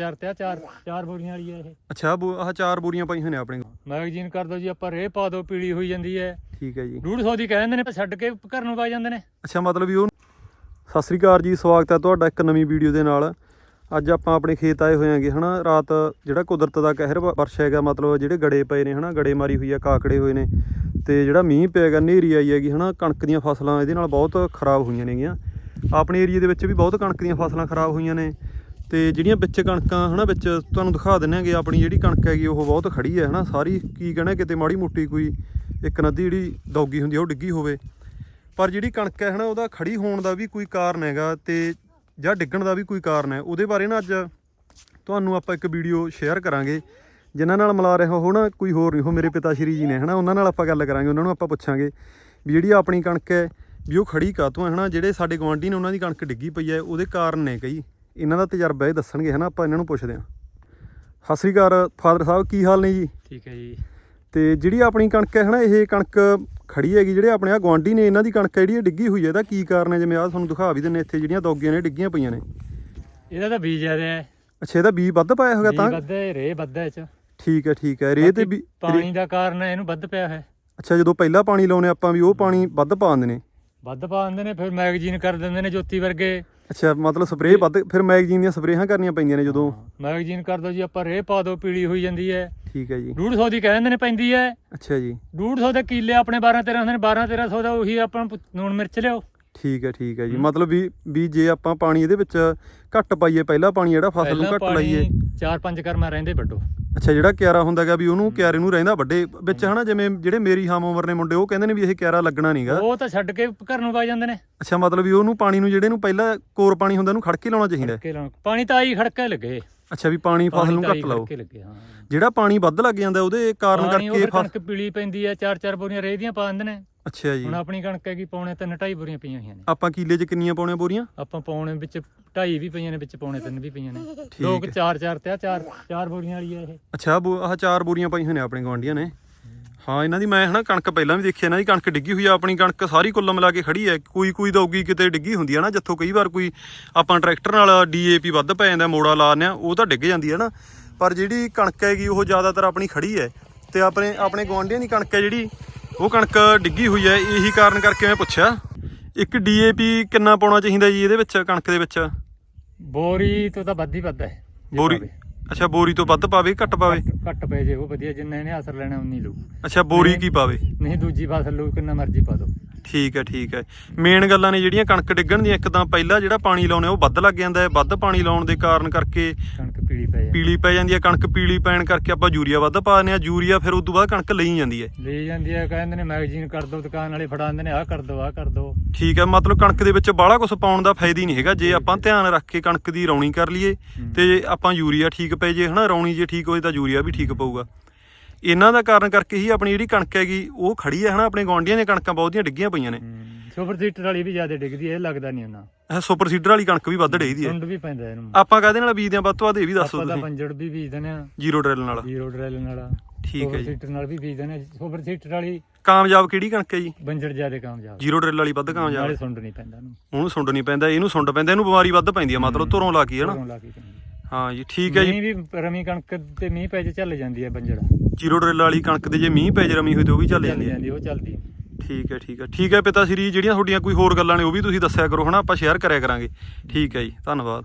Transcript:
ਚਾਰ ਤੇ ਚਾਰ ਚਾਰ ਬੋਰੀਆਂ ਵਾਲੀ ਹੈ ਇਹ। ਅੱਛਾ ਬੋ- ਆਹ ਚਾਰ ਬੋਰੀਆਂ ਪਈਆਂ ਨੇ ਆਪਣੇ ਕੋਲ। ਮੈਗਜ਼ੀਨ ਕਰ ਦੋ ਜੀ ਆਪਾਂ ਰੇ ਪਾ ਦੋ ਪੀਲੀ ਹੋਈ ਜਾਂਦੀ ਹੈ ਠੀਕ ਹੈ ਜੀ। 150 ਦੀ ਕਹਿ ਦਿੰਦੇ ਨੇ ਛੱਡ ਕੇ ਘਰ ਨੂੰ ਪਾ ਜਾਂਦੇ ਨੇ। ਅੱਛਾ ਮਤਲਬ ਵੀ ਉਹ ਸਤਿ ਸ੍ਰੀ ਅਕਾਲ ਜੀ ਸਵਾਗਤ ਹੈ ਤੁਹਾਡਾ ਇੱਕ ਨਵੀਂ ਵੀਡੀਓ ਦੇ ਨਾਲ। ਅੱਜ ਆਪਾਂ ਆਪਣੇ ਖੇਤ ਆਏ ਹੋਏ ਆਂਗੇ ਹਨਾ? ਰਾਤ ਜਿਹੜਾ ਕੁਦਰਤ ਦਾ ਕਹਿਰ ਵਰਸ਼ਾ ਹੈਗਾ ਮਤਲਬ ਜਿਹੜੇ ਗੜੇ ਪਏ ਨੇ ਹਨਾ? ਗੜੇ ਮਾਰੀ ਹੋਈ ਆ ਕਾਕੜੇ ਹੋਏ ਨੇ। ਤੇ ਜਿਹੜਾ ਮੀਂਹ ਪਿਆਗਾ ਹਨੇਰੀ ਆਈ ਹੈਗੀ ਹਨਾ? ਕਣਕ ਦੀਆਂ ਫਸਲਾਂ ਇਹਦੇ ਨਾਲ ਬਹੁਤ ਖਰਾਬ ਹੋਈਆਂ ਨੇਗੀਆਂ। ਆਪਣੇ ਏਰੀਆ ਦੇ ਵਿੱਚ ਵੀ ਬਹੁਤ ਕਣਕ ਦੀਆਂ ਫਸਲਾਂ ਖਰਾਬ ਹੋਈਆਂ ਨੇ। ਤੇ ਜਿਹੜੀਆਂ ਵਿੱਚ ਕਣਕਾਂ, ਹਨਾ, ਵਿੱਚ ਤੁਹਾਨੂੰ ਦਿਖਾ ਦਿੰਨਾਂਗੇ ਆਪਣੀ ਜਿਹੜੀ ਕਣਕ ਹੈਗੀ, ਉਹ ਬਹੁਤ ਖੜੀ ਹੈ, ਹਨਾ। ਸਾਰੀ ਕੀ ਕਹਿਣਾ, ਕਿਤੇ ਮਾੜੀ ਮੋਟੀ ਕੋਈ ਇੱਕ ਨਦੀ ਜਿਹੜੀ ਦੌਗੀ ਹੁੰਦੀ ਆ, ਉਹ ਡਿੱਗੀ ਹੋਵੇ। ਪਰ ਜਿਹੜੀ ਕਣਕ ਹੈ, ਹਨਾ, ਉਹਦਾ ਖੜੀ ਹੋਣ ਦਾ ਵੀ ਕੋਈ ਕਾਰਨ ਹੈਗਾ ਤੇ ਜਾਂ ਡਿੱਗਣ ਦਾ ਵੀ ਕੋਈ ਕਾਰਨ ਹੈ। ਉਹਦੇ ਬਾਰੇ ਨਾ ਅੱਜ ਤੁਹਾਨੂੰ ਆਪਾਂ ਇੱਕ ਵੀਡੀਓ ਸ਼ੇਅਰ ਕਰਾਂਗੇ, ਜਿਨ੍ਹਾਂ ਨਾਲ ਮਿਲਾ ਰਿਹਾ ਹੋ ਨਾ ਕੋਈ ਹੋਰ ਨਹੀਂ ਹੋ ਮੇਰੇ ਪਿਤਾ ਸ਼੍ਰੀ ਜੀ ਨੇ, ਹਨਾ। ਉਹਨਾਂ ਨਾਲ ਆਪਾਂ ਗੱਲ ਕਰਾਂਗੇ, ਉਹਨਾਂ ਨੂੰ ਆਪਾਂ ਪੁੱਛਾਂਗੇ ਵੀ ਜਿਹੜੀ ਆਪਣੀ ਕਣਕ ਹੈ, ਵੀ ਉਹ ਖੜੀ ਕਾਤੋਂ ਹੈ, ਹਨਾ। ਜਿਹੜੇ ਸਾਡੇ ਗਵਾਂਢੀ ਨੇ, ਉਹਨਾਂ ਦੀ ਕਣਕ ਡਿੱਗੀ ਪਈ ਹੈ, ਉਹਦੇ ਕਾਰਨ ਨੇ ਕਈ। ਇਹਨਾਂ ਦਾ ਤਜਰਬਾ ਇਹ ਦੱਸਣਗੇ ਹਨਾ ਆਪਾਂ ਇਹਨਾਂ ਨੂੰ ਪੁੱਛਦੇ ਹਾਂ। ਸਤਿ ਸ੍ਰੀ ਅਕਾਲ ਫਾਦਰ ਸਾਹਿਬ ਕੀ ਹਾਲ ਨੇ ਜੀ? ਠੀਕ ਹੈ ਜੀ। ਤੇ ਜਿਹੜੀ ਆਪਣੀ ਕਣਕ ਹੈ ਹਨਾ ਇਹ ਕਣਕ ਖੜੀ ਹੈਗੀ ਜਿਹੜੇ ਆਪਣੇ ਆ ਗਵਾਂਢੀ ਨੇ ਇਹਨਾਂ ਦੀ ਕਣਕ ਜਿਹੜੀ ਇਹ ਡਿੱਗੀ ਹੋਈ ਹੈ ਇਹਦਾ ਕੀ ਕਾਰਨ ਹੈ? ਜਿਵੇਂ ਆ ਤੁਹਾਨੂੰ ਦਿਖਾ ਵੀ ਦਿੰਨੇ ਇੱਥੇ ਜਿਹੜੀਆਂ ਦੋਗੀਆਂ ਨੇ ਡਿੱਗੀਆਂ ਪਈਆਂ ਨੇ। ਇਹਦਾ ਤਾਂ ਬੀਜ ਜ਼ਿਆਦਾ ਹੈ। ਅੱਛਾ ਇਹਦਾ ਬੀਜ ਵੱਧ ਪਾਇਆ ਹੋਗਾ ਤਾਂ? ਵੱਧ ਹੈ ਰੇ ਵੱਧ ਹੈ ਚ। ਠੀਕ ਹੈ ਠੀਕ ਹੈ ਰੇਹ ਤੇ ਵੀ ਪਾਣੀ ਦਾ ਕਾਰਨ ਹੈ ਇਹਨੂੰ ਵੱਧ ਪਿਆ ਹੈ। ਅੱਛਾ ਜਦੋਂ ਪਹਿਲਾਂ ਪਾਣੀ ਲਾਉਨੇ ਆਪਾਂ ਵੀ ਉਹ ਪਾਣੀ ਵੱਧ ਪਾ ਦਿੰਦੇ ਨੇ। ਵੱਧ ਪਾ ਦਿੰਦੇ ਨੇ ਫਿਰ ਮੈਗਜ਼ੀਨ ਕਰ ਦਿੰਦੇ ਨੇ ਜੋਤੀ ਵਰਗੇ। ਅੱਛਾ ਮਤਲਬ ਸਪਰੇਅ ਵੱਧ ਫਿਰ ਮੈਗਜ਼ੀਨ ਦੀਆਂ ਸਪਰੇਹਾਂ ਕਰਨੀਆਂ ਪੈਂਦੀਆਂ ਨੇ ਜਦੋਂ? ਮੈਗਜ਼ੀਨ ਕਰ ਦੋ ਜੀ ਆਪਾਂ ਰੇ ਪਾ ਦੋ ਪੀਲੀ ਹੋਈ ਜਾਂਦੀ ਹੈ। ਠੀਕ ਹੈ ਜੀ। 150 ਦੀ ਕਹਿ ਦਿੰਦੇ ਨੇ ਪੈਂਦੀ ਹੈ। ਅੱਛਾ ਜੀ। 150 ਦੇ ਕੀਲੇ ਆਪਣੇ 12 13 ਹੁੰਦੇ ਨੇ 12 1300 ਦਾ ਉਹੀ ਆਪਾਂ ਨੂੰ ਪੁ- ਲੂਣ ਮਿਰਚ ਲਿਓ ਠੀਕ ਹੈ ਠੀਕ ਹੈ ਜੀ। ਮਤਲਬ ਵੀ ਵੀ ਜੇ ਆਪਾਂ ਪਾਣੀ ਇਹਦੇ ਵਿੱਚ ਘੱਟ ਪਾਈਏ ਪਹਿਲਾਂ ਪਾਣੀ ਜਿਹੜਾ ਫਸਲ ਨੂੰ ਘੱਟ ਲਾਈਏ। ਚਾਰ ਪੰਜ ਕਰਮਾ ਰਹਿੰਦੇ ਵੱਡੋ। ਅੱਛਾ ਜਿਹੜਾ ਕਿਆਰਾ ਹੁੰਦਾਗਾ ਵੀ ਉਹਨੂੰ ਕਿਆਰੇ ਨੂੰ ਰਹਿੰਦਾ ਵੱਡੇ ਵਿੱਚ ਹਨਾ ਜਿਵੇਂ ਜਿਹੜੇ ਮੇਰੀ ਹਮ ਉਮਰ ਨੇ ਮੁੰਡੇ ਉਹ ਕਹਿੰਦੇ ਨੇ ਵੀ ਇਹ ਕਿਆਰਾ ਲੱਗਣਾ ਨਹੀਂਗਾ ਉਹ ਤਾਂ ਛੱਡ ਕੇ ਘਰ ਨੂੰ ਪਾ ਜਾਂਦੇ ਨੇ। ਅੱਛਾ ਮਤਲਬ ਵੀ ਉਹਨੂੰ ਪਾਣੀ ਨੂੰ ਜਿਹੜੇ ਨੂੰ ਪਹਿਲਾਂ ਕੋਰ ਪਾਣੀ ਹੁੰਦਾ ਉਹਨੂੰ ਖੜਕੇ ਲਾਉਣਾ ਚਾਹੀਦਾ। ਹੈ। ਖੜਕੇ ਲਾਉਣ। ਪਾਣੀ ਤਾਂ ਆਈ ਖੜਕੇ ਲੱਗੇ। ਅੱਛਾ ਵੀ ਪਾਣੀ ਫਸਲ ਨੂੰ ਤਾਂ ਆਈ ਘੱਟ ਲਾਓ। ਖੜਕੇ ਲੱਗੇ ਹਾਂ। ਜਿਹੜਾ ਪਾਣੀ ਵੱਧ ਲੱਗ ਜਾਂਦਾ ਉਹਦੇ ਕਾਰਨ ਪਾਣੀ ਉਹ ਕਰਕੇ ਫਿਰ ਫਸ ਕਣਕ ਪੀਲੀ ਪੈਂਦੀ ਹੈ ਚਾਰ ਚਾਰ ਬੋਰੀਆਂ ਰੇਹ ਦੀਆਂ ਪਾ ਦਿੰਦੇ ਨੇ। ਅੱਛਾ ਜੀ। ਹੁਣ ਆਪਣੀ ਕਣਕ ਹੈਗੀ ਪੌਣੇ ਤਿੰਨ ਢਾਈ ਬੋਰੀਆਂ ਪਈਆਂ ਹੋਈਆਂ ਨੇ। ਆਪਾਂ ਕੀਲੇ 'ਚ ਕਿੰਨੀਆਂ ਪਾਉਣੀਆਂ ਬੋਰੀਆਂ? ਆਪਾਂ ਪੌਣੇ ਵਿੱਚ ਢਾਈ ਵੀ ਪਈਆਂ ਨੇ ਵਿੱਚ ਪੌਣੇ ਤਿੰਨ ਵੀ ਪਈਆਂ ਨੇ। ਠੀਕ ਲੋਕ ਹੈ। ਚਾਰ ਚਾਰ ਤੇ ਆ ਚਾਰ ਚਾਰ ਬੋਰੀਆਂ ਵਾਲੀ ਹੈ ਇਹ। ਅੱਛਾ ਬੋ- ਆਹ ਚਾਰ ਬੋਰੀਆਂ ਪਾਈਆਂ ਹੋਈਆਂ ਨੇ ਆਪਣੇ ਗਵਾਂਢੀਆਂ ਨੇ। ਹਾਂ ਇਹਨਾਂ ਦੀ ਮੈਂ ਹਨਾ ਕਣਕ ਪਹਿਲਾਂ ਵੀ ਦੇਖੀ ਇਹਨਾਂ ਦੀ ਕਣਕ ਡਿੱਗੀ ਹੋਈ ਆ ਆਪਣੀ ਕਣਕ ਸਾਰੀ ਕੁੱਲ ਮਿਲਾ ਕੇ ਖੜੀ ਹੈ ਕੋਈ ਕੋਈ ਦਊਗੀ ਕਿਤੇ ਡਿੱਗੀ ਹੁੰਦੀ ਆ ਨਾ ਜਿੱਥੋਂ ਕਈ ਵਾਰ ਕੋਈ ਆਪਾਂ ਟਰੈਕਟਰ ਨਾਲ ਡੀਏਪੀ ਵੱਧ ਪੈ ਜਾਂਦਾ ਮੋੜਾ ਲਾਉਂਦੇ ਆ ਉਹ ਤਾਂ ਡਿੱਗ ਜਾਂਦੀ ਹੈ ਨਾ। ਪਰ ਜਿਹੜੀ ਕਣਕ ਹੈਗੀ ਉਹ ਜ਼ਿਆਦਾਤਰ ਆਪਣੀ ਖੜੀ ਹੈ ਤੇ ਆਪਣੇ ਆਪਣੇ ਗਵਾਂਢੀਆਂ ਦੀ ਕਣਕ ਹੈ ਜਿਹੜੀ ਉਹ ਕਣਕ ਡਿੱਗੀ ਹੋਈ ਹੈ ਇਹੀ ਕਾਰਨ ਕਰਕੇ ਮੈਂ ਪੁੱਛਿਆ। ਇੱਕ ਡੀਏਪੀ ਕਿੰਨਾ ਪਾਉਣਾ ਚਾਹੀਦਾ ਜੀ ਇਹਦੇ ਵਿੱਚ ਕਣਕ ਦੇ ਵਿੱਚ? ਬੋਰੀ ਤੋਂ ਤਾਂ ਵੱਧ ਹੀ ਵੱਧ ਹੈ ਬੋਰੀ। ਅੱਛਾ ਬੋਰੀ ਤੋਂ ਵੱਧ ਪਾਵੇ ਘੱਟ ਪਾਵੇ? ਘੱਟ- ਘੱਟ ਪੈ ਜੇ ਉਹ ਵਧੀਆ ਜਿੰਨਾ ਇਹਨੇ ਅਸਰ ਲੈਣਾ ਉਨੀ ਲਊ। ਅੱਛਾ ਬੋਰੀ ਕੀ ਪਾਵੇ? ਨਹੀਂ ਦੂਜੀ ਫਸਲ ਲਊ ਕਿੰਨਾ ਮਰਜ਼ੀ ਪਾ ਦੋ। ਠੀਕ ਹੈ ਠੀਕ ਹੈ। ਮੇਨ ਗੱਲਾਂ ਨੇ ਜਿਹੜੀਆਂ ਕਣਕ ਡਿੱਗਣ ਦੀਆਂ ਇੱਕ ਤਾਂ ਪਹਿਲਾਂ ਜਿਹੜਾ ਪਾਣੀ ਲਾਉਨੇ ਉਹ ਵੱਧ ਲੱਗ ਜਾਂਦਾ ਹੈ। ਵੱਧ ਪਾਣੀ ਲਾਉਣ ਦੇ ਕਾਰਨ ਕਰਕੇ ਕਣਕ ਪੀਲੀ ਪੈ ਜਾਂਦੀ ਪੀਲੀ ਪੈ ਜਾਂਦੀ ਹੈ। ਕਣਕ ਪੀਲੀ ਪੈਣ ਕਰਕੇ ਆਪਾਂ ਯੂਰੀਆ ਵੱਧ ਪਾ ਦਿੰਦੇ ਆ ਯੂਰੀਆ ਫਿਰ ਉਸ ਤੋਂ ਬਾਅਦ ਕਣਕ ਲਈ ਜਾਂਦੀ ਹੈ। ਲਈ ਜਾਂਦੀ ਹੈ ਕਹਿੰਦੇ ਨੇ ਮੈਗਜ਼ੀਨ ਕਰ ਦੋ ਦੁਕਾਨ ਵਾਲੇ ਫੜਾਉਂਦੇ ਨੇ ਆਹ ਕਰ ਦੋ ਆਹ ਕਰ ਦੋ ਠੀਕ ਹੈ ਮਤਲਬ ਕਣਕ ਦੇ ਵਿੱਚ ਬਾਹਲਾ ਕੁਝ ਪਾਉਣ ਦਾ ਫਾਇਦਾ ਹੀ ਨਹੀਂ ਹੈਗਾ। ਜੇ ਆਪਾਂ ਧਿਆਨ ਰੱਖ ਕੇ ਕਣਕ ਦੀ ਰੌਣੀ ਕਰ ਲਈਏ। ਤੇ ਆਪਾਂ ਯੂਰੀਆ ਠੀਕ ਪੈ ਜੇ ਹਨਾ ਰੌਣੀ ਜੇ ਠੀਕ ਹੋਏ ਤਾਂ ਯੂਰੀਆ ਵੀ ਠੀਕ ਪਊਗਾ। ਇਹਨਾਂ ਦਾ ਕਾਰਨ ਕਰਕੇ ਹੀ ਆਪਣੀ ਜਿਹੜੀ ਕਣਕ ਹੈਗੀ ਉਹ ਖੜੀ ਹੈ ਹਨਾ? ਆਪਣੇ ਗਵਾਂਢੀਆਂ ਦੀਆਂ ਕਣਕਾਂ ਬਹੁਤੀਆਂ ਡਿੱਗੀਆਂ ਪਈਆਂ ਨੇ। ਸੁਪਰ ਸੀਟਰ ਵਾਲੀ ਵੀ ਜ਼ਿਆਦਾ ਡਿੱਗਦੀ ਹੈ ਇਹ ਲੱਗਦਾ ਨਹੀਂ ਉਹਨਾਂ ਇਹ ਸੁਪਰ ਸੀਡਰ ਵਾਲੀ ਕਣਕ ਵੀ ਵੱਧ ਡਿੱਗਦੀ ਹੈ। ਸੁੰਡ ਵੀ ਪੈਂਦਾ ਇਹਨੂੰ। ਆਪਾਂ ਕਾਹਦੇ ਨਾਲ ਬੀਜਦੇ ਆ ਵੱਧ ਤੋਂ ਵੱਧ ਇਹ ਵੀ ਦੱਸੋ ਆਪਾਂ ਤਾਂ ਤੁਸੀਂ। ਪੰਜੜ ਵੀ ਬੀਜ ਦਿੰਦੇ ਆ ਜੀਰੋ ਡਰਿਲ ਨਾਲ। ਜ਼ੀਰੋ ਡਰੈਲ ਨਾਲ। ਠੀਕ ਹੈ ਸੁਪਰ ਜੀ। ਸੀਟਰ ਨਾਲ ਵੀ ਬੀਜ ਦਿੰਦੇ ਆ ਸੁਪਰ ਸੀਟਰ ਵਾਲੀ ਕਾਮਯਾਬ ਕਿਹੜੀ ਕਣਕ ਹੈ ਜੀ? ਬੰਜੜ ਜ਼ਿਆਦਾ ਕਾਮਯਾਬ। ਜੀਰੋ ਡਰਿਲ ਵਾਲੀ ਵੱਧ ਕਾਮਯਾਬ। ਨਾਲੇ ਹੈ। ਸੁੰਡ ਨਹੀਂ ਪੈਂਦਾ ਇਹਨੂੰ। ਉਹਨੂੰ ਸੁੰਡ ਨਹੀਂ ਪੈਂਦਾ ਇਹਨੂੰ ਸੁੰਡ ਪੈਂਦਾ ਇਹਨੂੰ ਬਿਮਾਰੀ ਵੱਧ ਪੈਂਦੀ ਹੈ ਮਤਲਬ ਧੁਰੋਂ ਲਾ ਕੇ ਹਨਾ? ਘਰੋਂ ਲਾ ਕੇ ਪੈਂਦੀ। ਹਾਂ ਜੀ ਠੀਕ ਹੈ ਜੀ। ਮੀਂਹ ਵੀ ਰਮੀ ਕਣਕ ਤੇ ਮੀਂਹ ਪੈ ਜੇ ਚੱਲ ਜਾਂਦੀ ਹੈ ਬੰਜੜ ਜੀਰੋ ਡਰਿਲ ਵਾਲੀ ਕਣਕ ਦੇ ਜੇ ਮੀਂਹ ਪੈ ਜੇ ਰਮੀ ਹੋਈ ਤੇ ਉਹ ਵੀ ਚੱਲ ਜਾਂਦੀ ਹੈ। ਜਾਂਦੀ ਉਹ ਚੱਲਦੀ ਹੈ। ਠੀਕ ਹੈ ਠੀਕ ਹੈ। ਠੀਕ ਹੈ ਪਿਤਾ ਸ਼੍ਰੀ ਜਿਹੜੀਆਂ ਤੁਹਾਡੀਆਂ ਕੋਈ ਹੋਰ ਗੱਲਾਂ ਨੇ ਉਹ ਵੀ ਤੁਸੀਂ ਦੱਸਿਆ ਕਰੋ ਹਨਾ? ਆਪਾਂ ਸ਼ੇਅਰ ਕਰਿਆ ਕਰਾਂਗੇ। ਠੀਕ ਹੈ ਜੀ ਧੰਨਵਾਦ।